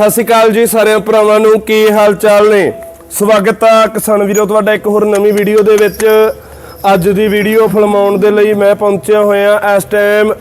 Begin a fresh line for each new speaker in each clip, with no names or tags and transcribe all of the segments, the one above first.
ਸਤਿ ਸ਼੍ਰੀ ਅਕਾਲ ਜੀ ਸਾਰਿਆਂ ਭਰਾਵਾਂ ਨੂੰ, ਕੀ ਹਾਲ ਚਾਲ ਨੇ? ਸਵਾਗਤ ਆ ਕਿਸਾਨ ਵੀਰੋ, ਤੁਹਾਡਾ ਇੱਕ ਹੋਰ ਨਵੀਂ ਵੀਡੀਓ ਦੇ ਵਿੱਚ। ਅੱਜ ਦੀ ਵੀਡੀਓ ਫਿਲਮਾਉਣ ਦੇ ਲਈ ਮੈਂ ਪਹੁੰਚਿਆ ਹੋਇਆ ਇਸ ਟਾਈਮ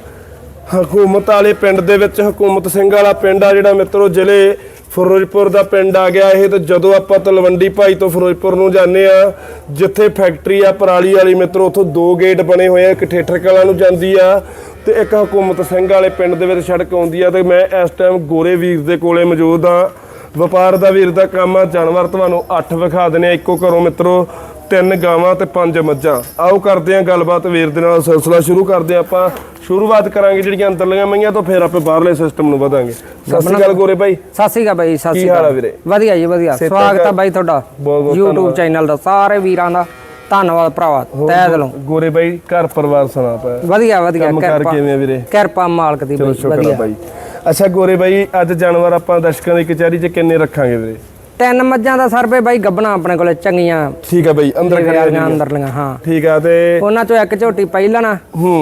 ਹਕੂਮਤ ਵਾਲੇ ਪਿੰਡ ਦੇ ਵਿੱਚ, ਹਕੂਮਤ ਸਿੰਘ ਵਾਲਾ ਪਿੰਡ ਆ ਜਿਹੜਾ ਮਿੱਤਰੋ, ਜ਼ਿਲ੍ਹੇ ਫਿਰੋਜ਼ਪੁਰ ਦਾ ਪਿੰਡ ਆ ਗਿਆ। ਇਹ ਤੇ ਜਦੋਂ ਆਪਾਂ ਤਲਵੰਡੀ ਭਾਈ ਤੋਂ ਫਿਰੋਜ਼ਪੁਰ ਨੂੰ ਜਾਂਦੇ ਆ ਜਿੱਥੇ ਫੈਕਟਰੀ ਆ, ਪਰਾਲੀ ਵਾਲੀ ਮਿੱਤਰੋ, ਉੱਥੋਂ ਦੋ ਗੇਟ ਬਣੇ ਹੋਏ ਆ। ਇੱਕ ਠੇਠਰ ਕਲਾਂ ਨੂੰ ਜਾਂਦੀ ਆ। ਤੇ ਇੱਕ ਹਕੂਮਤ ਸਿੰਘ ਵਾਲੇ ਪਿੰਡ ਦੇ ਵਿੱਚ ਸੜਕ ਆਉਂਦੀ ਆ ਤੇ ਮੈਂ ਇਸ ਟਾਈਮ ਗੋਰੇ ਵੀਰ ਦੇ ਕੋਲੇ ਮੌਜੂਦ ਆ। ਵਪਾਰ ਦਾ ਵੀਰ ਦਾ ਕੰਮ ਆ ਜਾਨਵਰ ਤੁਹਾਨੂੰ 8 ਵਿਖਾ ਦਿੰਨੇ ਇੱਕੋ ਘਰੋਂ ਮਿੱਤਰੋ ਤਿੰਨ ਗਾਵਾਂ ਤੇ ਪੰਜ ਮੱਝਾਂ। ਆਓ ਕਰਦੇ ਆ ਗੱਲਬਾਤ ਵੀਰ ਦੇ ਨਾਲ ਸਿਲਸਿਲਾ ਸ਼ੁਰੂ ਕਰਦੇ ਆਪਾਂ। ਸ਼ੁਰੂਆਤ ਕਰਾਂਗੇ ਜਿਹੜੀਆਂ ਅੰਦਰਲੀਆਂ ਮਈਆਂ ਤੋਂ ਫਿਰ ਆਪੇ ਬਾਹਰਲੇ ਸਿਸਟਮ ਨੂੰ ਵਧਾਂਗੇ। ਸਤਿ ਸ਼੍ਰੀ ਅਕਾਲ ਗੋਰੇ ਭਾਈ।
ਸਤਿ ਸ਼੍ਰੀ ਅਕਾਲ ਬਾਈ ਸਤਿ ਸ਼੍ਰੀ ਅਕਾਲ।
ਵੀਰੇ?
ਵਧੀਆ ਜੀ ਵਧੀਆ। ਸਵਾਗਤ ਆ? ਬਾਈ ਤੁਹਾਡਾ YouTube। ਚੈਨਲ ਦਾ ਸਾਰੇ ਵੀਰਾਂ ਦਾ। ਧੰਨਵਾਦ ਭਰਾਵਾ ਤਹਿ ਦਿਲੋਂ।
ਗੋਰੇ ਭਾਈ ਘਰ ਪਰਿਵਾਰ ਸੁਣਾ ਪਾ।
ਵਧੀਆ ਵਧੀਆ
ਕੰਮ ਕਾਰ ਕਿਵੇਂ ਵੀਰੇ?
ਕਿਰਪਾ ਮਾਲਕ ਦੀ ਬਾਈ ਵਧੀਆ।
ਭਾਈ ਅੱਛਾ ਗੋਰੇ ਭਾਈ ਅੱਜ ਜਾਨਵਰ ਆਪਾਂ ਦਰਸ਼ਕਾਂ ਦੀ ਕਚਹਿਰੀ 'ਚ ਕਿੰਨੇ ਰੱਖਾਂਗੇ ਵੀਰੇ?
ਤਿੰਨ ਮੱਝਾਂ ਦਾ ਸਰਵੇ ਬਾਈ ਗੱਬਣਾ ਆਪਣੇ ਕੋਲੇ ਚੰਗੀਆਂ।
ਠੀਕ ਆ ਭਾਈ ਅੰਦਰ ਖੜਿਆ
ਅੰਦਰਲੀਆਂ ਹਾਂ।
ਠੀਕ ਆ ਤੇ
ਉਹਨਾਂ ਚੋਂ ਇੱਕ ਝੋਟੀ ਪਹਿਲਾਂ ਨਾ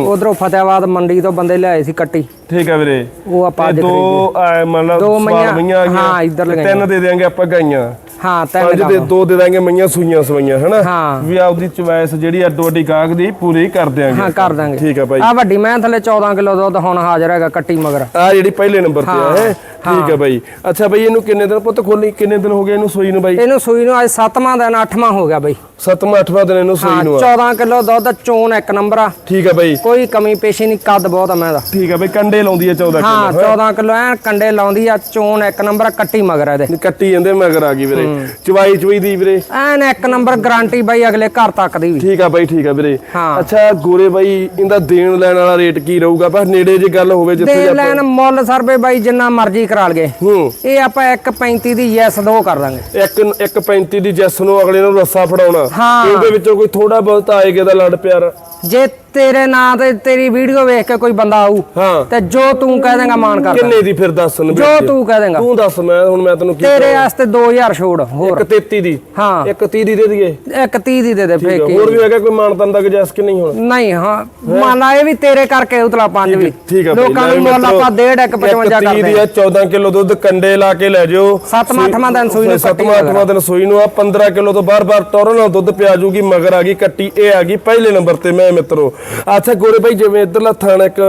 ਉਧਰੋਂ ਫਤਿਆਬਾਦ ਮੰਡੀ ਤੋਂ ਬੰਦੇ ਲਿਆਏ ਸੀ ਕੱਟੀ।
ਠੀਕ ਆ ਵੀਰੇ।
ਉਹ ਆਪਾਂ
ਤੇ
ਅੱਜ
ਦੋ ਮਤਲਬ
ਦੋ ਮਈਆਂ। ਹਾਂ, ਇੱਧਰ
ਤੇ
ਲਗਾਈਆਂ।
ਤਿੰਨ ਦੇ ਦੇਾਂਗੇ ਆਪਾਂ ਗਾਈਆਂ।
ਹਾਂ ਤਿੰਨ
ਪੰਜ ਦੇ। ਦੋ। ਦੇ ਦਾਂਗੇ ਮਈਆਂ ਸੂਈਆਂ ਸਵਈਆਂ ਹਨਾ?
ਹਾਂ।
ਵੀ ਆਪਦੀ ਚੁਆਇਸ ਜਿਹੜੀ ਅੱਡੋ ਅੱਡੀ ਗਾਹਕ ਦੀ ਪੂਰੀ ਕਰ ਦਿਆਂਗੇ
ਹਾਂ ਕਰ ਦਾਂਗੇ
ਠੀਕ ਆ ਭਾਈ।
ਆ ਵੱਡੀ ਮੈਂ ਥੱਲੇ 14 ਕਿਲੋ ਦੁੱਧ ਹੁਣ ਹਾਜ਼ਰ ਹੈਗਾ ਕੱਟੀ ਮਗਰ।
ਆ ਜਿਹੜੀ ਪਹਿਲੇ ਨੰਬਰ ਤੇ ਹੈ ਠੀਕ ਆ ਭਾਈ। ਅੱਛਾ ਭਾਈ ਇਹਨੂੰ ਕਿੰਨੇ ਦਿਨ ਪੁੱਤ ਖੋਲੀ ਕਿੰਨੇ ਦਿਨ ਹੋ ਗਏ ਇਹਨੂੰ ਸੂਈ ਨੂੰ ਬਾਈ?
ਇਹਨੂੰ ਸੂਈ ਨੂੰ ਅੱਜ 7ਵਾਂ ਦਿਨ 8ਵਾਂ ਹੋ ਗਿਆ ਬਾਈ।
ਸੱਤਵਾਂ ਅੱਠਵਾਂ ਦਿਨ ਇਹਨੂੰ ਸੂਈ
ਹਾਂ
ਨੂੰ ਆ।
14 ਕਿਲੋ ਦੁੱਧ ਚੋਣ ਇੱਕ ਨੰਬਰ ਆ।
ਠੀਕ ਆ ਭਾਈ।
ਕੋਈ ਕਮੀ ਪੇਸ਼ੀ ਨਹੀਂ ਕੱਦ ਬਹੁਤ ਆ ਮੈਂ ਦਾ।
ਠੀਕ ਆ ਭਾਈ ਕੰਡੇ ਲਾਉਂਦੀ ਆ 14
ਹਾਂ
ਕਿਲੋ
14 ਕਿਲੋ ਐ ਕੰਡੇ ਲਾਉਂਦੀ ਆ ਚੋਣ ਇੱਕ ਨੰਬਰ ਕੱਟੀ ਮਗਰ ਆ ਇਹਦੇ।
ਕੱਟੀ ਜਾਂਦੇ ਮਗਰ ਆ ਗਈ ਵੀਰੇ। ਚਵਾਈ ਚੁਈ ਦੀ ਵੀਰੇ?
ਐਨ ਇੱਕ ਨੰਬਰ ਗਾਰੰਟੀ ਬਾਈ ਅਗਲੇ ਘਰ ਤੱਕ ਦੀ ਵੀ।
ਠੀਕ ਆ ਬਾਈ ਠੀਕ ਆ ਵੀਰੇ।
ਹਾਂ।
ਅੱਛਾ ਗੋਰੇ ਬਾਈ ਇਹਦਾ ਦੇਣ ਲੈਣ ਵਾਲਾ ਰੇਟ ਕੀ ਰਹੂਗਾ? ਬਸ ਨੇੜੇ ਜੇ ਗੱਲ ਹੋਵੇ ਜਿੱਥੇ
ਦੇ ਲੈਣ ਮੁੱਲ ਸਰਵੇ ਬਾਈ ਜਿੰਨਾ ਮਰਜ਼ੀ ਕਰਾ ਲਗੇ
ਹੂੰ।
ਇਹ ਆਪਾਂ 1.35 ਦੀ ਯੈਸ ਦੋ ਕਰ ਦਾਂਗੇ।
ਇੱਕ ਇੱਕ 35 ਦੀ ਜੈਸ ਨੂੰ ਅਗਲੇ ਨੂੰ ਰੱਸਾ ਫੜਾਉਣਾ।
ਹਾਂ।
ਇਹਦੇ ਵਿੱਚੋਂ ਕੋਈ ਥੋੜਾ ਬਹੁਤ ਆਏਗਾ ਦਾ ਲੜ ਪਿਆਰ।
ਜੇ ਤੇਰੇ ਨਾਂ ਤੇ ਤੇਰੀ ਵੀਡੀਓ ਵੇਖ ਕੇ ਕੋਈ ਬੰਦਾ ਆਊ
ਹਾਂ।
ਤੇ ਜੋ ਤੂੰ ਕਹਿ ਦੇਂਗਾ ਮਾਨ ਕਰ ਦਾਂਗੇ।
ਕਿੰਨੇ ਦੀ ਫਿਰ ਦੱਸ ਨਵੇਂ
ਜੋ ਤੂੰ ਕਹਿ ਦੇਂਗਾ।
ਤੂੰ ਦੱਸ ਮੈਂ ਹੁਣ ਮੈਂ ਤੈਨੂੰ ਕੀ
ਤੇਰੇ ਵਾਸਤੇ 2000 ਛੋੜ ਹੋਰ।
ਇੱਕ 33 ਦੀ।
ਹਾਂ।
ਇੱਕ 30 ਦੀ ਦੇ ਦਈਏ।
ਇੱਕ 30 ਦੀ ਦੇ ਦੇ
ਠੀਕ ਆ,
ਫੇਕ
ਹੋਰ ਵੀ ਹੈਗਾ ਕੋਈ ਮਾਨਤਨ ਦਾ ਗੁਜਾਇਸ਼ ਕਿ ਨਹੀਂ ਹੁਣ?
ਨਹੀਂ ਹਾਂ। ਮੰਨ ਲਾ ਇਹ ਵੀ ਤੇਰੇ ਕਰਕੇ ਉਤਲਾ ਪੰਜ ਵੀ।
ਠੀਕ ਆ ਬਾਈ,
ਲੋਕਾਂ
ਲੈ
ਨੂੰ ਮੁੱਲ
ਮਿੱਤਰੋ,
ਆਪਾਂ ਡੇਢ ਇੱਕ 55
ਇੱਕ ਤੀਹ
ਕਰਦੇ
ਦੀ ਆ 14 ਕਿਲੋ ਦੁੱਧ ਕੰਡੇ ਲਾ ਕੇ ਲੈ ਜਿਓ।
ਸੱਤਵਾਂ ਅੱਠਵਾਂ ਦਿਨ ਸੂਈ ਨੂੰ ਕੱਟੀ
ਸੱਤਵਾਂ ਅੱਠਵਾਂ ਦਿਨ ਸੂਈ ਨੂੰ ਆ 15 ਕਿਲੋ ਤੋਂ ਬਾਰ-ਬਾਰ ਟੋਰਨ ਨਾਲ ਦੁੱਧ ਪਿਆ ਜੂਗੀ ਮਗਰ ਆ ਗਈ ਕੱਟੀ ਇਹ ਆ ਗਈ ਪਹਿਲੇ ਨੰਬਰ ਤੇ ਮੈਂ ਮਿੱਤਰੋ। ਅੱਛਾ ਗੋਰੇ ਬਾਈ ਜਿਵੇਂ ਇਧਰਲਾ ਥਾਣ ਇੱਕ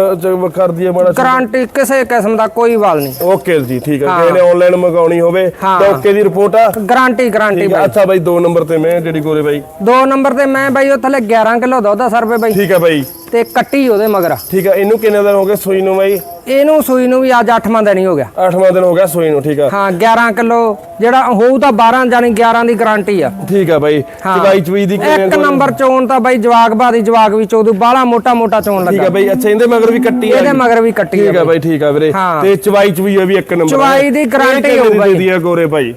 ਵਖਰਦੀ ਆ ਮਾੜਾ ਜਿਹਾ।
ਗਾਰੰਟੀ ਕਿਸੇ ਕਿਸਮ ਦਾ ਕੋਈ ਵਾਲ ਨਹੀਂ।
ਓਕੇ ਜੀ ਠੀਕ ਆ। ਕਿਸੇ ਨੇ ਆਨਲਾਈਨ ਮੰਗਾਉਣੀ ਹੋਵੇ
ਹਾਂ।
ਤਾਂ ਓਕੇ ਦੀ ਰਿਪੋਰਟ ਆ।
ਗਾਰੰਟੀ ਗਾਰੰਟੀ
ਠੀਕ ਆ। ਅੱਛਾ ਬਾਈ 2 ਨੰਬਰ ਤੇ ਮੈਂ ਜਿਹੜੀ ਗੋਰੇ ਬਾਈ।
ਦੋ ਨੰਬਰ ਤੇ ਮੈਂ ਬਾਈ ਉਹ ਥੱਲੇ 11 ਕਿਲੋ ਦੁੱਧ ਆ ਸਰਵੇ ਬਾਈ।
ਠੀਕ ਆ ਬਾਈ।
ਤੇ ਕੱਟੀ ਉਹਦੇ ਮਗਰ।
ਠੀਕ ਆ ਇਹਨੂੰ ਕਿੰਨੇ ਦਿਨ ਹੋ ਗਏ ਸੂਈ ਨੂੰ ਬਾਈ?
ਇਹਨੂੰ ਸੂਈ ਨੂੰ ਵੀ ਅੱਜ 8ਵਾਂ ਦਿਨ ਹੀ ਹੋ ਗਿਆ।
8ਵਾਂ ਦਿਨ ਹੋ ਗਿਆ ਸੂਈ ਨੂੰ ਠੀਕ ਆ।
ਹਾਂ 11 ਕਿਲੋ ਜਿਹੜਾ ਹੋਊ ਤਾਂ 12 ਜਾਨੀ 11 ਦੀ ਗਾਰੰਟੀ ਆ।
ਠੀਕ ਆ ਬਾਈ। ਚਵਾਈ ਚਵੀ ਦੀ ਕਿਵੇਂ
ਇੱਕ ਨੰਬਰ ਚੋਣ ਤਾਂ ਬਾਈ ਜਵਾਗ ਬਾਦੀ ਜਵਾਗ ਵੀ ਚੋਦੂ ਬਾਲਾ ਮੋਟਾ ਮੋਟਾ ਚੋਣ
ਠੀਕ
ਲੱਗਾ
ਆ ਬਾਈ ਅੱਛਾ ਇਹਦੇ ਮਗਰ ਵੀ ਕੱਟੀ ਆ।
ਇਹਦੇ ਮਗਰ ਵੀ ਕੱਟੀ
ਠੀਕ
ਆ
ਆ ਬਾਈ ਠੀਕ ਆ ਵੀਰੇ। ਤੇ ਚਵਾਈ ਚਵੀ ਵੀ ਇੱਕ ਨੰਬਰ
ਚਵਾਈ ਦੀ guarantee ਹੋਊ ਬਾਈ।
ਦੀ ਆ ਗੋਰੇ ਭਾਈ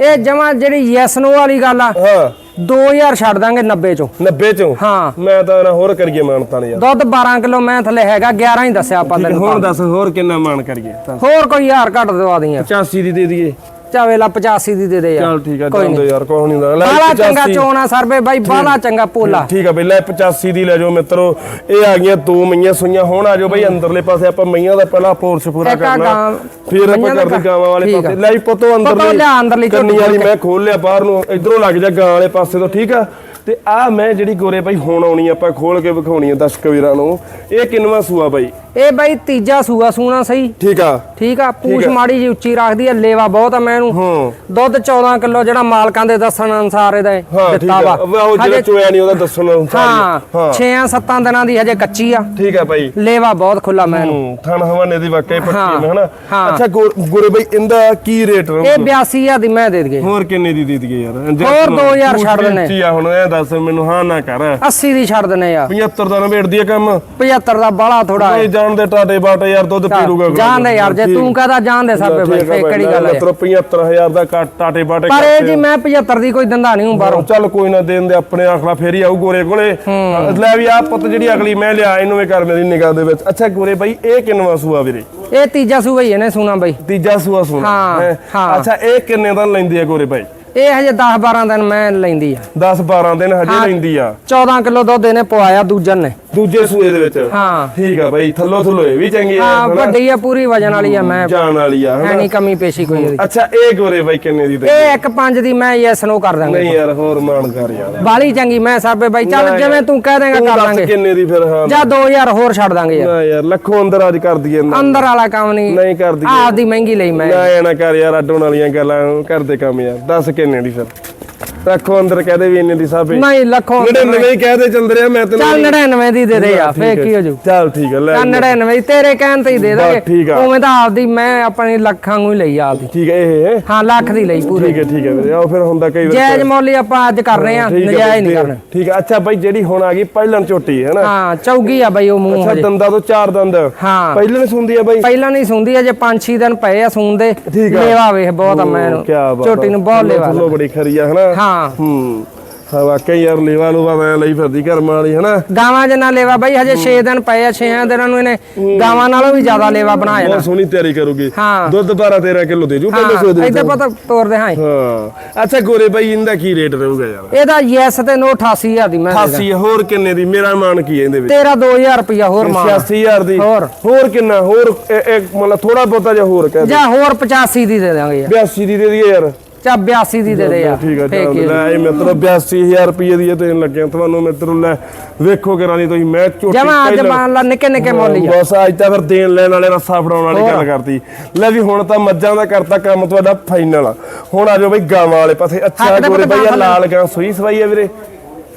ਇਹ ਜਮਾ ਜਿਹੜੀ ਯੈਸ ਨੋ ਵਾਲੀ ਗੱਲ ਆ।
ਹਾਂ।
2000 ਛੱਡ ਦਾਂਗੇ 90 ਚੋਂ।
90 ਚੋਂ?
ਹਾਂ।
ਮੈਂ ਤਾਂ ਨਾ ਹੋਰ ਕਰੀਏ ਮਾਨਤਾ ਨੇ ਯਾਰ।
ਦੁੱਧ 12 ਕਿਲੋ ਮੈਂ ਥੱਲੇ ਹੈਗਾ 11 ਹੀ ਦੱਸਿਆ ਆਪਾਂ ਤੈਨੂੰ
ਹੁਣ ਦੱਸ ਹੋਰ ਕਿੰਨਾ ਮਾਨ ਕਰੀਏ? ਤਾਂ
ਹੋਰ ਕੋਈ ਹਜ਼ਾਰ ਘੱਟ ਦਵਾ ਦੀਆਂ
85 ਦੀ ਦੇ ਦਈਏ।
ਚਾਵੇਲਾ 85 ਦੀ ਦੇ ਦੇ ਯਾਰ।
ਚਲ ਠੀਕ ਆ ਜਾਣ ਦੋ ਯਾਰ ਕੋਈ ਨਹੀਂ ਦਾ ਲੈ
ਬਾਲਾ ਚੰਗਾ
85
ਚੋਣਾ ਸਰਵੇ ਬਾਈ ਬਾਲਾ ਚੰਗਾ ਪੋਲਾ।
ਠੀਕ ਆ ਬਈ ਲੈ 85 ਦੀ ਲੈ ਜਾਓ ਮਿੱਤਰੋ। ਇਹ ਆ ਗਈਆਂ ਦੋ ਮਈਆਂ ਸੂਈਆਂ ਹੁਣ ਆ ਜਾਓ ਬਈ ਅੰਦਰਲੇ ਪਾਸੇ ਆਪਾਂ ਮਈਆਂ ਦਾ ਪਹਿਲਾਂ ਪੋਰਸ ਪੂਰਾ
ਇੱਕ ਆ
ਕਰਨਾ।
ਗਾਂ-
ਫਿਰ ਆਪਾਂ
ਮਈਆਂ ਦਾ
ਕਰਦੇ ਗਾਵਾਂ ਵਾਲੇ
ਠੀਕ ਆ।
ਪਾਸੇ। ਲੈ ਪੁੱਤੋ
ਪੁੱਤੋ
ਅੰਦਰਲੀ
ਲਿਆ ਅੰਦਰਲੀ ਝੋਟੀ
ਕੰਨੀ ਵਾਲੀ। ਮੈਂ ਖੋਲ ਲਿਆ ਬਾਹਰ ਨੂੰ। ਇਧਰੋਂ ਲੱਗ ਜਾ ਗਾਂ ਵਾਲੇ ਪਾਸੇ ਤੋਂ ਠੀਕ ਆ? ਤੇ ਆ ਮੈਂ ਜਿਹੜੀ ਗੋਰੇ ਬਾਈ ਹੁਣ ਆਉਣੀ ਆਪਾਂ ਖੋਲ ਕੇ ਵਿਖਾਉਣੀ ਆ ਦਰਸ਼ਕ ਵੀਰਾਂ ਨੂੰ। ਇਹ ਕਿੰਨਵਾ ਸੂਆ ਬਾਈ
ਇਹ ਬਾਈ ਤੀਜਾ ਸੂਆ ਸੂਣਾ ਸਹੀ।
ਠੀਕ ਆ।
ਠੀਕ ਆ ਪੂਛ ਮਾੜੀ ਜੀ ਉੱਚੀ ਰੱਖਦੀ ਆ ਲੇਵਾ ਬਹੁਤ ਆ ਮੈਂ ਇਹਨੂੰ
ਹੂੰ।
ਦੁੱਧ 14 ਕਿਲੋ ਜਿਹੜਾ ਮਾਲਕਾਂ ਦੇ ਦੱਸਣ ਅਨਸਾਰ ਇਹਦਾ ਦਿੱਤਾ
ਆ।
ਵਾ।
ਉਹ ਜਿਹੜਾ ਚੋਇਆ ਨਹੀਂ ਉਹਦਾ ਦੱਸਣ ਅਨੁਸਾਰ ਹੀ ਆ।
ਹਾਂ 6-7 ਦਿਨਾਂ ਦੀ ਹਜੇ ਕੱਚੀ ਆ।
ਠੀਕ ਆ ਬਾਈ
ਲੇਵਾ ਬਹੁਤ ਖੁੱਲਾ ਮੈਂ ਇਹਨੂੰ
ਥਣ ਹਵਾਨੇ ਦੀ ਵਾਕਈ ਪੱਕੀ
ਹਾਂ,
ਹਨਾ। ਅੱਛਾ ਗੋਰੇ ਬਾਈ ਇਹਦਾ ਕੀ ਰੇਟ
ਇਹ 82000 ਦੀ ਮੈਂ ਦੇ ਦਈਏ।
ਹੋਰ ਕਿੰਨੇ ਦੀ ਦੇ ਦਈਏ ਯਾਰ?
ਹੋਰ 2000 ਛੱਡ।
ਕੀ ਆ ਹੁਣ ਇਹ ਦੱਸ ਮੈਨੂੰ ਹਾਂ ਨਾ ਕਰ।
80 ਦੀ ਛੱਡ ਦਨੇ ਆ।
75 ਦਾ ਨਵੇੜਦੀ ਆ ਕੰਮ।
75 ਦਾ ਬਾਲਾ ਥੋੜਾ
ਇਹ ਜਾਣਦੇ ਟਾਟੇ ਬਾਟੇ ਯਾਰ ਦੁੱਧ ਪੀ ਲੂਗਾ ਕੋਈ।
ਜਾਣਦੇ ਯਾਰ ਜੇ ਤੂੰ ਕਹਦਾ ਬਈ
ਠੀਕ ਆ
ਫੇਰ
ਬਾਈ,
ਕਿਹੜੀ
ਲੈ
ਗੱਲ ਹੈ?
ਮਿੱਤਰੋ 75000 ਦਾ ਕੱਟ ਟਾਟੇ ਬਾਟੇ
ਪਰ ਇਹ ਜੀ ਮੈਂ 75 ਦੀ ਕੋਈ ਦੰਦਾ ਨਹੀਂ ਹੂੰ ਬਾਹਰੋਂ।
ਚੱਲ ਕੋਈ ਨਾ ਦੇਣ ਦੇ ਆਪਣੇ ਆਖਲਾ ਫੇਰ ਹੀ ਆਊ ਗੋਰੇ ਕੋਲੇ। ਲੈ ਵੀ ਆ ਪੁੱਤ ਜਿਹੜੀ ਅਗਲੀ ਮੈਂ ਲਿਆ ਇਹਨੂੰ ਵੀ ਕਰ ਮੇਰੀ ਨਿਗਾਹ ਦੇ ਵਿੱਚ। ਅੱਛਾ ਗੋਰੇ ਬਾਈ ਇਹ ਕਿੰਨਵਾ ਸੂਆ ਵੀਰੇ?
ਇਹ ਤੀਜਾ ਸੂਬਾ ਹੀ ਇਹਨੇ ਸੁਣਾ ਬਈ।
ਤੀਜਾ ਸੂਆ ਸੁਣਾ।
ਹਾਂ,
ਹੈਂ।
ਹਾਂ।
ਅੱਛਾ ਇਹ ਕਿੰਨੇ ਦਾ ਲੈਂਦੀ ਆ ਗੋਰੇ ਬਾਈ?
ਇਹ ਹਜੇ 10 12 ਦਿਨ ਮੈਂ ਲੈਂਦੀ ਆ।
10 12 ਦਿਨ ਹਜੇ ਲੈਂਦੀ ਆ।
14 ਕਿਲੋ ਦੁੱਧ ਇਹਨੇ ਪਵਾਇਆ ਦੂਜਨ ਨੇ।
ਦੂਜੇ ਸੂਏ ਦੇ ਵਿੱਚ?
ਹਾਂ।
ਠੀਕ ਆ ਬਾਈ ਥੱਲੋ ਥੱਲੋ ਇਹ ਵੀ ਚੰਗੀ ਆ
ਹਾਂ
ਹਨਾ?
ਵੱਡੀ ਆ ਪੂਰੀ ਵਜਨ ਵਾਲੀ ਆ ਮੈਂ
ਜਾਣ ਵਾਲੀ ਆ
ਹੈ
ਹਨਾ?
ਨਹੀਂ ਕਮੀ ਪੇਸ਼ੀ ਕੋਈ ਇਹਦੀ।
ਅੱਛਾ ਇਹ ਗੋਰੇ ਬਾਈ ਕਿੰਨੇ ਦੀ ਤੇ
ਇਹ ਇੱਕ ਪੰਜ ਦੀ ਮੈਂ ਯੈਸ ਨੋ ਕਰ ਦਾਂਗੇ।
ਨਹੀਂ ਯਾਰ ਹੋਰ ਮਾਨ ਕਰ ਯਾਰ।
ਬਾਲੀ ਚੰਗੀ ਮੈਂ ਸਰਬੇ ਬਾਈ ਚੱਲ ਜਿਵੇਂ ਤੂੰ ਕਹਿ ਦੇਂਗਾ
ਤੂੰ
ਕਰ
ਦੱਸ
ਦਾਂਗੇ।
ਕਿੰਨੇ ਦੀ ਫਿਰ ਹਾਂ।
ਜਾਂ 2000 ਹੋਰ ਛੱਡ ਦਾਂਗੇ ਯਾਰ।
ਨਾ ਯਾਰ ਲੱਖੋਂ ਅੰਦਰ ਅੱਜ ਕਰ ਦਈਏ ਨਾ।
ਅੰਦਰ ਵਾਲਾ ਕੰਮ ਨਹੀਂ।
ਨਹੀਂ ਕਰਦੀ
ਆਪਦੀ ਮਹਿੰਗੀ ਲਈ ਮੈਂ।
ਨਾ ਇਹ ਨਾ ਕਰ ਯਾਰ ਅੱਡੋਂ ਵਾਲੀਆਂ ਗੱਲਾਂ ਕਰਦੇ ਕੰਮ ਯਾਰ। ਦੱਸ ਕਿੰਨੇ ਦੀ ਰੱਖੋ ਅੰਦਰ ਕਹਦੇ ਵੀ ਇੰਨੇ ਦੀ ਸਾਬੇ
ਨਹੀਂ ਲੱਖੋਂ
99 ਹੀ ਕਹਦੇ ਚੰਦਰਿਆ ਮੈਂ ਤੈਨੂੰ
ਚੱਲ 99 ਦੀ ਦੇ ਦੇ ਫੇਰ
ਹੈ।
ਕੀ ਹੋ ਜੂ
ਚੱਲ ਠੀਕ ਹੈ ਲੈ
ਚੱਲ 99 ਦੀ ਤੇਰੇ ਕਹਿਣ ਤੇ ਹੀ ਦੇ ਦਾਂਗੇ।
ਆ।
ਉਵੇਂ ਤਾਂ ਆਪਦੀ ਮੈਂ ਆਪਣੀ ਲੱਖਾਂ ਨੂੰ ਹੀ ਲਈ ਆਪਦੀ।
ਠੀਕ ਹੈ ਇਹ
ਹਾਂ ਲੱਖ ਦੀ ਲਈ ਪੂਰੀ।
ਠੀਕ ਹੈ ਠੀਕ ਹੈ ਵੀਰੇ। ਆਓ ਫਿਰ ਹੁੰਦਾ ਕਈ ਵਾਰ
ਜਾਇਜ਼ ਮੁੱਲ ਆਪਾਂ ਅੱਜ ਕਰ ਰਹੇ ਆ ਨਜਾਇਜ਼ ਨਹੀਂ ਕਰਨਾ।
ਠੀਕ ਹੈ ਅੱਛਾ ਬਾਈ ਜਿਹੜੀ ਹੁਣ ਆ ਗਈ ਪਹਿਲਣ ਝੋਟੀ ਹੈ ਨਾ?
ਹਾਂ ਚੌਗੀ ਆ ਬਈ ਉਹ ਮੂੰਹ
ਅੱਛਾ ਦੰਦਾਂ ਤੋਂ ਚਾਰ ਦੰਦ।
ਹਾਂ।
ਪਹਿਲਣ ਸੁੰਦੀ ਆ ਬਾਈ।
ਪਹਿਲਾਂ ਨਹੀਂ ਸੁੰਦੀ ਅਜੇ 5-6 ਦਿਨ ਪਏ ਆ ਸੂੰਦੇ।
ਠੀਕ ਆ।
ਲੇਵਾ ਵੇਖ ਬਹੁਤ ਆ
ਬਾਤ
ਝੋਟੀ ਨੂੰ ਬਹੁਤ ਲੇਵਾ।
ਬੜੀ ਖਰੀ ਆ ਹਨਾ
ਹਾਂ।
ਹੂੰ। ਹਾਂ ਵਾਕਈ ਯਾਰ ਲੇਵਾ ਲੂਵਾ ਮੈਂ ਲਈ ਫਿਰਦੀ ਘਰ ਵਾਲੀ ਹਨਾ?
ਗਾਵਾਂ ਜਿੰਨਾ ਲੇਵਾ ਬਈ ਹਜੇ 6 ਦਿਨ ਪਏ ਆ 6 ਦਿਨਾਂ ਨੂੰ ਇਹਨੇ ਗਾਵਾਂ ਨਾਲੋਂ ਵੀ ਜ਼ਿਆਦਾ ਲੇਵਾ ਬਣਾਇਆ
ਬਹੁਤ ਸੋਹਣੀ ਤਿਆਰੀ ਕਰੂਗੀ।
ਹਾਂ।
ਦੁੱਧ 12 13 ਕਿਲੋ ਦੇ ਜੂ ਪਹਿਲੇ ਸੋ ਦੇ
ਇੱਥੇ ਪਤਾ ਤੋਰਦੇ ਹਾਂ
ਹਾਂ। ਅੱਛਾ ਗੋਰੇ ਬਾਈ ਇਹਦਾ ਕੀ ਰੇਟ ਰਹੂਗਾ ਯਾਰ?
ਇਹਦਾ ਯੈਸ ਤੇ ਨੋ 88000 ਦੀ ਮੈਂ ਦੇ ਦਾਂ।
88 ਹੋਰ ਕਿੰਨੇ ਦੀ? ਮੇਰਾ ਮਾਨ ਕੀ ਇਹਦੇ ਵਿੱਚ?
ਤੇਰਾ 2000 ਰੁਪਇਆ ਹੋਰ ਮਾਰ
86000 ਦੀ।
ਹੋਰ।
ਹੋਰ ਕਿੰਨਾ? ਹੋਰ ਇਹ ਮਤਲਬ ਥੋੜਾ ਬਹੁਤਾ ਜਿਹਾ ਹੋਰ ਕਹਿ ਦੇ।
ਜਾਂ ਹੋਰ 85 ਦੀ ਦੇ ਦਾਂਗੇ ਯਾਰ।
82 ਦੀ ਦੇ ਦਈਏ ਯਾਰ।
ਚਾ 82 ਦੀ ਦੇ ਦੇ ਯਾਰ
ਠੀਕ ਆ
ਫੇਰ
ਚੱਲ
ਕੀ
ਲੈ ਇਹ ਮਿੱਤਰੋ 82000 ਰੁਪਏ ਦੀ ਇਹ ਦੇਣ ਲੱਗਿਆ ਤੁਹਾਨੂੰ ਮਿੱਤਰੋ ਲੈ। ਵੇਖੋ ਕਰਾਂ ਦੀ ਤੁਸੀਂ ਮੈਂ ਝੋਟੀ
ਜਮਾ ਅੱਜ
ਪਹਿਲਾਂ-
ਮੰਨ ਲਾ ਨਿੱਕੇ ਨਿੱਕੇ ਮੁੱਲ ਹੀ ਆ।
ਬਸ ਅੱਜ ਤਾਂ ਫਿਰ ਦੇਣ ਲੈਣ ਵਾਲੇ ਰੱਸਾ ਫੜਾਉਣ ਵਾਲੀ ਗੱਲ ਕਰਤੀ। ਲੈ ਵੀ ਹੁਣ ਤਾਂ ਮੱਝਾਂ ਦਾ ਕਰਤਾ ਕੰਮ ਤੁਹਾਡਾ ਫਾਈਨਲ ਹੁਣ ਆ ਜਾਓ ਬਈ ਗਾਵਾਂ ਵਾਲੇ ਪਾਸੇ। ਅੱਛਾ ਗੋਰੇ ਬਈ ਲਾਲ ਗਾਂ ਸੂਈ ਸਵਾਈ ਆ ਵੀਰੇ।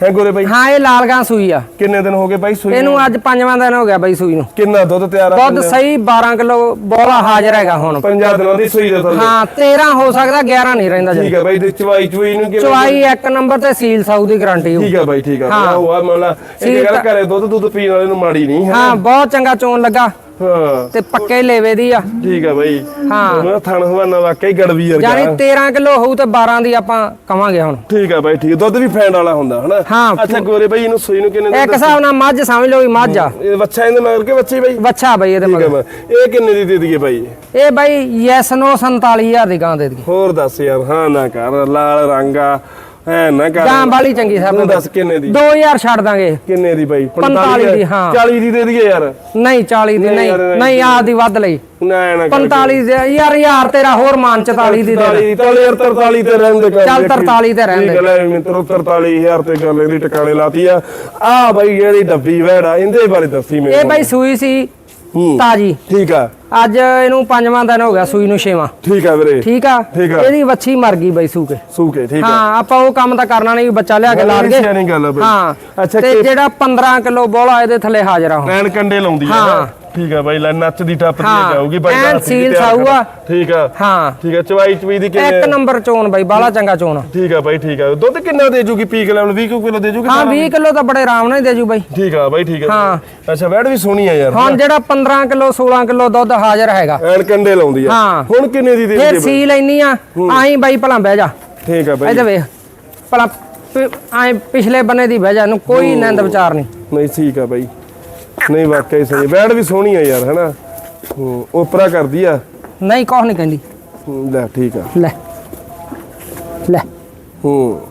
ਹੈ ਗੋਰੇ ਬਾਈ?
ਹਾਂ ਇਹ ਲਾਲ ਗਾਂ ਸੂਈ ਆ।
ਕਿੰਨੇ ਦਿਨ ਹੋ ਗਏ ਬਾਈ ਸੂਈ
ਇਹਨੂੰ ਅੱਜ ਪੰਜਵਾਂ ਦਿਨ ਹੋ ਗਿਆ ਬਈ ਸੂਈ ਨੂੰ।
ਕਿੰਨਾ ਦੁੱਧ ਤਿਆਰ ਆ
ਦੁੱਧ ਸਹੀ 12 ਕਿਲੋ ਬੋਲਾ ਹਾਜ਼ਰ ਹੈਗਾ ਹੁਣ।
ਪੰਜਾਂ ਦਿਨਾਂ ਦੀ ਸੂਈ ਦੇ
ਹਾਂ 13 ਹੋ ਸਕਦਾ 11 ਨਹੀਂ ਰਹਿੰਦਾ ਜੀ
ਠੀਕ ਹੈ ਬਾਈ ਤੇ ਚਵਾਈ ਚਵਾਈ ਨੂੰ ਕਿਵੇਂ
ਚਵਾਈ ਇੱਕ ਨੰਬਰ ਤੇ ਸੀਲ ਸਾਊ ਦੀ ਗਾਰੰਟੀ
ਠੀਕ ਹੈ ਬਾਈ ਠੀਕ ਹੈ
ਹਾਂ।
ਉਹ ਆ ਮੰਨ ਲਾ ਇਹ ਗੱਲ
ਆ।
ਘਰੇ ਦੁੱਧ ਦੁੱਧ ਪੀਣ ਵਾਲੇ ਨੂੰ ਮਾੜੀ ਨਹੀਂ ਹੈ।
ਹਾਂ ਬਹੁਤ ਚੰਗਾ ਚੋਣ ਲੱਗਾ।
ਹਾਂ।
ਤੇ ਪੱਕੇ ਲੇਵੇ ਦੀ ਆ।
ਠੀਕ ਹੈ ਬਾਈ।
ਹਾਂ।
ਮੈਂ ਥਣ ਹਵਾਨਾ ਵਾਕਈ ਗੜਵੀ ਵਰਗਾ।
ਯਾਨੀ 13 ਕਿਲੋ ਹੋਊ ਤੇ 12 ਦੀ ਆਪਾਂ ਕਵਾਂਗੇ ਹੁਣ।
ਠੀਕ ਹੈ ਬਾਈ ਠੀਕ। ਦੁੱਧ ਵੀ ਫੈਂਡ ਵਾਲਾ ਹੁੰਦਾ ਹਨਾ?
ਹਾਂ।
ਅੱਛਾ ਗੋਰੇ ਬਾਈ ਇਹਨੂੰ ਸੂਈ ਨੂੰ ਕਿੰਨੇ ਦਿਨ
ਇੱਕ ਹਿਸਾਬ ਨਾਲ ਮੱਝ ਸਮਝ ਲਓ ਵੀ ਮੱਝ ਆ।
ਇਹ ਬੱਚਾ ਇਹਦੇ ਮਗਰ ਕੇ ਬੱਚੇ ਬਾਈ?
ਵੱਛਾ ਬਈ ਇਹਦੇ ਮਗਰ।
ਇਹ ਕਿੰਨੇ ਦੀ ਦੇ ਦਈਏ ਬਾਈ?
ਇਹ ਬਾਈ ਯੈਸ ਨੋ 47000 ਦੀ ਗਾਂ ਦੇ ਦੀ
ਹੋਰ ਦੱਸ ਯਾਰ ਹਾਂ ਨਾ ਕਰ। ਲਾਲ ਰੰਗਾ ਹੈ ਨਾ ਕਰ
ਗਾਂ ਵਾਲੀ ਚੰਗੀ ਸਭ
ਤੂੰ ਦੱਸ ਕਿੰਨੇ ਦੀ?
2000 ਛੱਡ ਦਾਂਗੇ।
ਕਿੰਨੇ ਦੀ ਬਾਈ?
45 ਦੀ, ਹਾਂ।
40 ਦੀ ਦੇ ਦਈਏ ਯਾਰ।
ਨਹੀਂ 40 ਦੀ ਨਹੀਂ
ਨਹੀਂ।
ਆ ਦੀ ਵੱਧ ਲਈ।
ਨਾ ਨਾ ਕਰ
45 ਦੇ ਯਾਰ ਯਾਰ ਤੇਰਾ ਹੋਰ ਮਾਨ 44 ਦੀ ਦੇ ਦੇ।
43 ਚੱਲ ਯਾਰ 43 ਤੇ ਰਹਿੰਦੇ
ਚੱਲ 43 ਤੇ ਰਹਿਣ ਦੇ।
ਠੀਕ ਹੈ ਮਿੱਤਰੋ 43000 ਤੇ ਗੱਲ ਇਹਦੀ ਟਿਕਾਣੇ ਲਾਤੀ ਆ। ਆ ਬਾਈ ਜਿਹੜੀ ਡੱਬੀ ਵੈੜਾ ਇਹਦੇ ਬਾਰੇ ਦੱਸੀ
ਇਹ
ਮੈਨੂੰ
ਬਾਈ ਸੂਈ ਸੀ
ਹੂੰ।
ਤਾਜੀ।
ਠੀਕ ਆ।
ਅੱਜ ਇਹਨੂੰ ਪੰਜਵਾਂ ਦਿਨ ਹੋ ਗਿਆ ਸੂਈ ਨੂੰ ਛੇਵਾਂ।
ਠੀਕ ਆ ਵੀਰੇ।
ਠੀਕ ਆ?
ਠੀਕ ਆ।
ਇਹਦੀ ਵੱਛੀ ਮਰ ਗਈ ਬਾਈ ਸੂਕੇ।
ਸੂਕੇ ਠੀਕ ਆ।
ਹਾਂ ਆਪਾਂ ਉਹ ਕੰਮ ਤਾਂ ਕਰਨਾ ਨਹੀਂ ਵੀ ਬੱਚਾ ਲਿਆ ਕੇ ਲਾੜ ਗਏ
ਸਿਆਣੀ ਗੱਲ ਆ ਬਈ।
ਹਾਂ
ਅੱਛਾ
ਤੇ
ਕਿ
ਜਿਹੜਾ 15 ਕਿਲੋ ਬੋਲਾ ਇਹਦੇ ਥੱਲੇ ਹਾਜ਼ਰ ਆ ਹੁਣ
ਐਨ ਕੰਡੇ ਲਾਉਂਦੀ ਆ
ਹਾਂ।
ਨਾ। ਠੀਕ ਆ ਬਾਈ ਲੈ ਨੱਚਦੀ ਟੱਪਦੀ
ਹਾਂ।
ਜਾਊਗੀ ਬਾਈ
ਐਨ
ਦੀ
ਸੀਲ
ਤਿਆਰ
ਸਾਊ
ਕਰ।
ਆ।
ਠੀਕ ਆ
ਹਾਂ
ਠੀਕ ਆ ਚਵਾਈ ਚਵੀ ਦੀ
ਇੱਕ ਨੰਬਰ ਚੋਣ ਬਾਈ ਬਾਲਾ ਚੰਗਾ ਚੋਣ।
ਠੀਕ ਆ ਬਾਈ ਠੀਕ ਆ ਦੁੱਧ ਕਿੰਨਾ ਦੇ ਜੂਗੀ ਪੀਕ ਲੈਵਲ 20 ਕਿਲੋ ਦੇ ਜੂਗੀ
ਹਾਂ 20 ਕਿਲੋ ਤਾਂ ਬੜੇ ਆਰਾਮ ਨਾਲ ਹੀ ਦੇ ਜੂ ਬਾਈ
ਠੀਕ ਆ ਬਾਈ ਠੀਕ ਆ
ਹਾਂ।
ਅੱਛਾ ਵੈੜ ਵੀ ਸੋਹਣੀ ਆ ਯਾਰ
ਹੁਣ ਜਿਹੜਾ 15 ਕਿਲੋ 16 ਕਿਲੋ ਦੁੱਧ ਹਾਜ਼ਰ ਹੈਗਾ
ਐਨ ਕੰਡੇ ਲਾਉਂਦੀ ਆ
ਹਾਂ।
ਹੁਣ ਕਿੰਨੇ ਦੀ ਦੇ
ਫੇਰ
ਦਈਏ ਬਾਈ
ਸੀ ਲੈਣੀ ਆ ਆਈ ਬਾਈ ਭਲਾ ਬਹਿ ਜਾ
ਠੀਕ ਆ ਬਾਈ
ਇੱਧਰ ਵੇਖ ਭਲਾ ਆਈ ਪਿਛਲੇ ਬੰਨੇ ਦੀ ਬਹਿ ਜਾ ਇਹਨੂੰ ਕੋਈ ਨਿੰਦ ਵਿਚਾਰ ਨਹੀਂ
ਨਹੀਂ ਠੀਕ ਆ ਬਾਈ ਨਹੀਂ ਵਾਕਈ ਸਹੀ। ਵੈੜ ਵੀ ਸੋਹਣੀ ਆ ਯਾਰ ਹੈਨਾ? ਉਪਰਾ ਕਰਦੀ ਆ।
ਨਹੀਂ ਕੁਛ ਨਹੀਂ ਕਹਿੰਦੀ।
ਲੈ ਠੀਕ ਆ।
ਲੈ ਲੈ।
ਹੂੰ।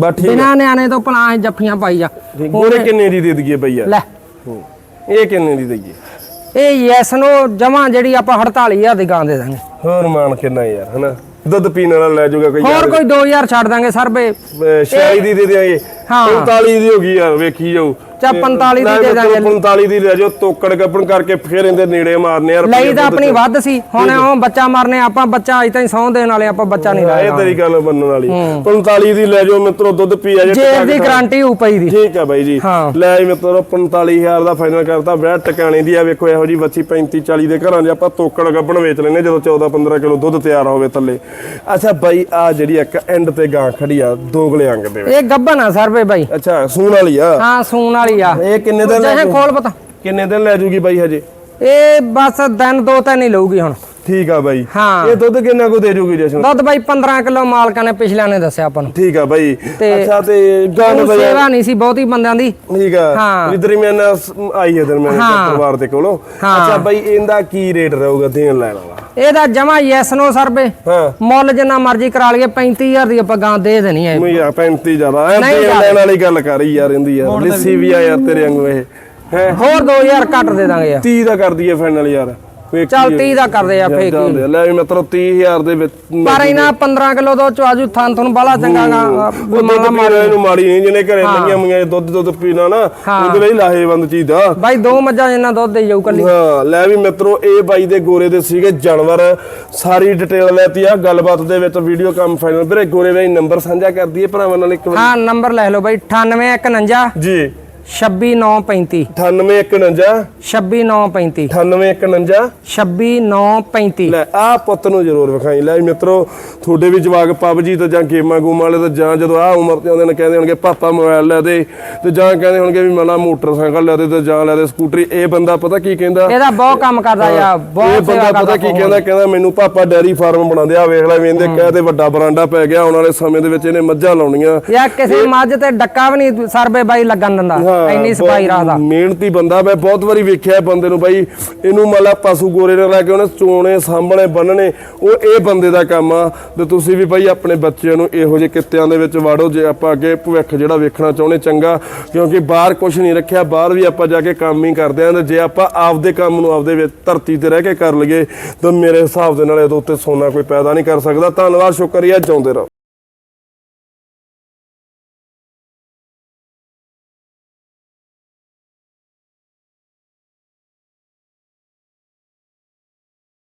ਬਾ ਠੀਕ ਆ।
ਬਿਨਾ ਨਿਆਣੇ ਤੋਂ ਐਂ ਜੱਫੀਆਂ ਪਾਈ ਜਾ।
ਠੀਕ। ਗੋਰੇ ਕਿੰਨੇ ਦੀ ਦੇ ਦਈਏ ਬਈ ਯਾਰ
ਲੈ।
ਹੂੰ। ਇਹ ਕਿੰਨੇ ਦੀ ਦਈਏ?
ਇਹ ਯੈਸ ਨੂੰ ਜਮਾ ਜਿਹੜੀ ਆਪਾਂ 48000 ਦੀ ਗਾਂ ਦੇ ਦਾਂਗੇ।
ਹੋਰ ਮਾਨ ਕਿੰਨਾ ਯਾਰ ਹਨਾ? ਦੁੱਧ ਪੀਣ ਵਾਲਾ ਲੈ ਜਾਊਗਾ ਕੋਈ
ਹੋਰ ਕੋਈ 2000 ਛੱਡ ਦਾਂਗੇ ਸਰਬੇ
ਸ਼ਾਈ ਦੀ ਦੇ ਦਿਆਂਗੇ।
ਹਾਂ।
45 ਦੀ ਹੋ ਗਈ ਯਾਰ ਵੇਖੀ ਜਾਓ
ਚਾ 45 ਦੀ ਦੇ ਦਾਂਗੇ।
45 ਦੀ ਲੈ ਜਾਓ ਤੋਕੜ ਗੱਪਣ ਕਰਕੇ ਫੇਰ ਇਹਦੇ ਨੇੜੇ ਮਾਰਨੇ ਯਾਰ
ਲਈ ਤਾਂ ਆਪਣੀ ਵੱਧ ਸੀ। ਹੁਣ ਉਹ ਬੱਚਾ ਮਰਨੇ ਆਪਾਂ ਬੱਚਾ ਅਜ ਤਾਈਂ ਸੌਂ ਦੇਣ ਵਾਲੇ ਆਪਾਂ ਬੱਚਾ ਨਹੀਂ
ਇਹ
ਲਾਇਆ
ਤੇਰੀ ਗੱਲ ਮੰਨਣ ਵਾਲੀ। 45 ਦੀ ਲੈ ਜਾਓ ਮਿੱਤਰੋ ਦੁੱਧ ਪੀ ਆ ਜੇ
ਜੇ ਦੀ ਗਾਰੰਟੀ ਹੋ ਪਈ ਦੀ।
ਠੀਕ ਆ ਬਾਈ ਜੀ। ਲੈ ਮਿੱਤਰੋ 45000 ਦਾ ਫਾਈਨਲ ਕਰਤਾ। ਵਿਆਹ ਟਿਕਾਣੇ ਦੀ ਆ ਵੇਖੋ ਇਹੋ ਜੀ ਬੱਚੀ 35 40 ਦੇ ਘਰਾਂ 'ਚ ਆਪਾਂ ਤੋਕੜ ਗੱਬਣ ਵੇਚ ਲੈਨੇ ਜਦੋਂ 14 15 ਕਿਲੋ ਦੁੱਧ ਤਿਆਰ ਹੋਵੇ ਥੱਲੇ। ਅੱਛਾ ਬਾਈ ਆ ਜਿਹੜੀ ਇੱਕ ਐਂਡ ਤੇ ਗਾਂ ਖੜੀ ਆ ਦੋਗਲੇ ਅੰਗ ਦੇ
ਇਹ ਗੱਬਨ ਆ ਸਰਬੇ ਬਾਈ।
ਅੱਛਾ ਸੂਣ ਵਾਲੀ ਆ?
ਹਾਂ ਸੂਣ ਵਾਲੀ ਆ।
ਇਹ ਕਿੰਨੇ ਦਿਨ ਲੈ
ਜਿਹੇ
ਜੂ-
ਖੋਲ ਪਤਾ।
ਕਿੰਨੇ ਦਿਨ ਲੈ ਜੂਗੀ ਬਾਈ ਹਜੇ?
ਇਹ ਬਸ ਦਿਨ ਦੋ ਤਾਂ ਨਹੀਂ ਲਊਗੀ ਹੁਣ।
ਠੀਕ ਆ ਬਾਈ।
ਹਾਂ।
ਇਹ ਦੁੱਧ ਕਿੰਨਾ ਕੁ ਦੇ ਜੂਗੀ ਜਸ਼ਨ
ਦੁੱਧ ਬਾਈ 15 ਕਿਲੋ ਮਾਲਕਾਂ ਨੇ ਪਿਛਲਿਆਂ ਨੇ ਦੱਸਿਆ ਆਪਾਂ ਨੂੰ।
ਠੀਕ ਆ ਬਾਈ।
ਤੇ
ਅੱਛਾ ਤੇ ਗਾਂ
ਉਹ
ਬਾਈ
ਸੇਵਾ ਨਹੀਂ ਸੀ ਬਹੁਤੀ ਬੰਦਿਆਂ ਦੀ।
ਠੀਕ ਆ।
ਹਾਂ।
ਵੀ ਦਰਮਿਆਨਾ ਸ- ਆਈ ਹੈ ਦਰਮਿਆਨਾ
ਹਾਂ।
ਪਰਿਵਾਰ ਦੇ ਕੋਲੋਂ।
ਹਾਂ।
ਅੱਛਾ ਬਾਈ ਇਹਦਾ ਕੀ ਰੇਟ ਰਹੂਗਾ ਦੇਣ ਲੈਣ ਵਾਲਾ?
ਇਹਦਾ ਜਮਾ ਯੈਸ ਨੋ ਸਰਵੇ
ਹਾਂ।
ਮੁੱਲ ਜਿੰਨਾ ਮਰਜ਼ੀ ਕਰਾ ਲਈਏ 35000 ਦੀ ਆਪਾਂ ਗਾਂ ਦੇ ਦੇਣੀ ਹੈ।
ਮੈਂ ਯਾਰ 35 ਜ਼ਿਆਦਾ। ਐ
ਨਹੀਂ ਜ਼ਿਆਦਾ।
ਲੈਣ ਵਾਲੀ ਗੱਲ ਕਰ ਰਹੀ ਯਾਰ ਇਹਦੀ ਯਾਰ। ਲੱਸੀ ਵੀ ਆ ਯਾਰ ਤੇਰੇ ਵਾਂਗੂ ਇਹ। ਹੈ?
ਹੋਰ 2000 ਘੱਟ ਦੇ ਦਾਂਗੇ ਯਾਰ।
30 ਦਾ ਕਰ ਦਈਏ ਫਾਈਨਲ ਯਾਰ।
ਚੱਲ 30 ਦਾ ਕਰਦੇ ਆ ਫੇਕ।
ਲੈ ਵੀ ਮਤਲਬ 30000 ਦੇ ਵਿੱਚ
ਪਰ ਇਹਨਾਂ 15 ਕਿਲੋ ਦੋ ਚਾਜੂ ਥਾਂ ਤੁਹਾਨੂੰ ਬਾਲਾ ਚੰਗਾ ਗਾ
ਉਹ ਦੁੱਧ ਪੀਣਾ ਇਹਨੂੰ ਮਾੜੀ ਨਹੀਂ ਜਿਹਨੇ ਘਰੇ ਲਈਆਂ ਮੰਗੀਆਂ ਦੁੱਧ ਦੁੱਧ ਪੀਣਾ ਨਾ ਉਹਦੇ ਲਈ ਲਾਹੇਵੰਦ ਚੀਜ਼ ਆ।
ਬਾਈ ਦੋ ਮੱਝਾਂ ਜਿੰਨਾ ਦੁੱਧ ਦੇ ਜਾਊ ਕੱਲੀ।
ਹਾਂ ਲੈ ਵੀ ਮਿੱਤਰੋ ਇਹ ਬਾਈ ਦੇ ਗੋਰੇ ਦੇ ਸੀਗੇ ਜਾਨਵਰ। ਸਾਰੀ ਡਿਟੇਲ ਲੈਤੀ ਆ ਗੱਲਬਾਤ ਦੇ ਵਿੱਚ ਵੀਡੀਓ ਕੰਮ ਫਾਈਨਲ ਵੀਰੇ ਗੋਰੇ ਹੀ ਨੰਬਰ ਸਾਂਝਾ ਕਰ ਦਈਏ ਭਰਾਵਾਂ ਨਾਲ ਇੱਕ ਵਾਰੀ।
ਹਾਂ ਨੰਬਰ ਲੈ ਲਓ ਬਾਈ 9851
ਜੀ।
26935
9851
26935
9851
26935
ਲੈ ਆ ਪੁੱਤ ਨੂੰ ਜ਼ਰੂਰ ਵਿਖਾਈ। ਲੈ ਵੀ ਮਿੱਤਰੋ ਤੁਹਾਡੇ ਵੀ ਜਵਾਕ ਪਬਜੀ ਤੇ ਜਾਂ ਗੇਮਾਂ ਗੂਮਾਂ ਵਾਲੇ ਤੇ ਜਾਂ ਜਦੋਂ ਆ ਉਮਰ ਤੇ ਆਉਂਦੇ ਨੇ ਕਹਿੰਦੇ ਹੋਣਗੇ ਪਾਪਾ ਮੋਬਾਈਲ ਲੈ ਦੇ। ਤੇ ਜਾਂ ਕਹਿੰਦੇ ਹੋਣਗੇ ਵੀ ਮਲਾ ਮੋਟਰਸਾਈਕਲ ਲੈ ਦੇ ਤੇ ਜਾਂ ਲੈ ਦੇ ਸਕੂਟਰੀ। ਇਹ ਬੰਦਾ ਪਤਾ ਕੀ ਕਹਿੰਦਾ?
ਇਹਦਾ ਬਹੁਤ ਕੰਮ ਕਰਦਾ ਯਾ
ਇਹ
ਬਹੁਤ
ਬੰਦਾ ਪਤਾ ਕੀ ਕਹਿੰਦਾ? ਕਹਿੰਦਾ ਮੈਨੂੰ ਪਾਪਾ ਡੈਰੀ ਫਾਰਮ ਬਣਾਉਂਦੇ ਆ ਵੇਖ ਲੈ ਵੀ ਇਹਦੇ ਕਹਿ ਤੇ ਵੱਡਾ ਬਰਾਂਡਾ ਪੈ ਗਿਆ ਆਉਣ ਵਾਲੇ ਸਮੇਂ ਦੇ ਵਿੱਚ ਇਹਨੇ ਮੱਝਾਂ ਲਾਉਣੀਆਂ।
ਯਾ ਕਿਸੇ ਮੱਝ ਤੇ ਡੱਕਾ ਵੀ ਨਹੀਂ ਸਰਵੇ ਬਾਈ ਲੱਗਣ ਦਿੰਦਾ। ਇੰਨੀ ਸਫ਼ਾਈ
ਬਹੁਤ
ਰੱਖਦਾ।
ਮਿਹਨਤੀ ਬੰਦਾ ਮੈਂ ਬਹੁਤ ਵਾਰੀ ਵੇਖਿਆ ਬੰਦੇ ਨੂੰ ਬਾਈ ਇਹਨੂੰ ਮਤਲਬ ਪਸ਼ੂ ਗੋਰੇ ਨਾਲ ਲੈ ਕੇ ਉਹਨੇ ਚੋਣੇ ਸਾਹਮਣੇ ਬੰਨਣੇ ਉਹ ਇਹ ਬੰਦੇ ਦਾ ਕੰਮ ਆ। ਤੇ ਤੁਸੀਂ ਵੀ ਬਾਈ ਆਪਣੇ ਬੱਚਿਆਂ ਨੂੰ ਇਹੋ ਜਿਹੇ ਕਿੱਤਿਆਂ ਦੇ ਵਿੱਚ ਵਾੜੋ ਜੇ ਆਪਾਂ ਅੱਗੇ ਭਵਿੱਖ ਜਿਹੜਾ ਵੇਖਣਾ ਚਾਹੁੰਦੇ ਚੰਗਾ। ਕਿਉਂਕਿ ਬਾਹਰ ਕੁਝ ਨਹੀਂ ਰੱਖਿਆ ਬਾਹਰ ਵੀ ਆਪਾਂ ਜਾ ਕੇ ਕੰਮ ਹੀ ਕਰਦੇ ਆਂ ਤੇ ਜੇ ਆਪਾਂ ਆਪਦੇ ਕੰਮ ਨੂੰ ਆਪਦੇ ਵਿੱਚ ਧਰਤੀ ਤੇ ਰਹਿ ਕੇ ਕਰ ਲਈਏ ਤਾਂ ਮੇਰੇ ਹਿਸਾਬ ਦੇ ਨਾਲ ਇਹਦੇ ਉੱਤੇ ਸੋਨਾ ਕੋਈ ਪੈਦਾ ਨਹੀਂ ਕਰ ਸਕਦਾ। ਧੰਨਵਾਦ ਸ਼ੁਕਰੀਆ ਚਾਹੁੰਦੇ ਰਹੋ।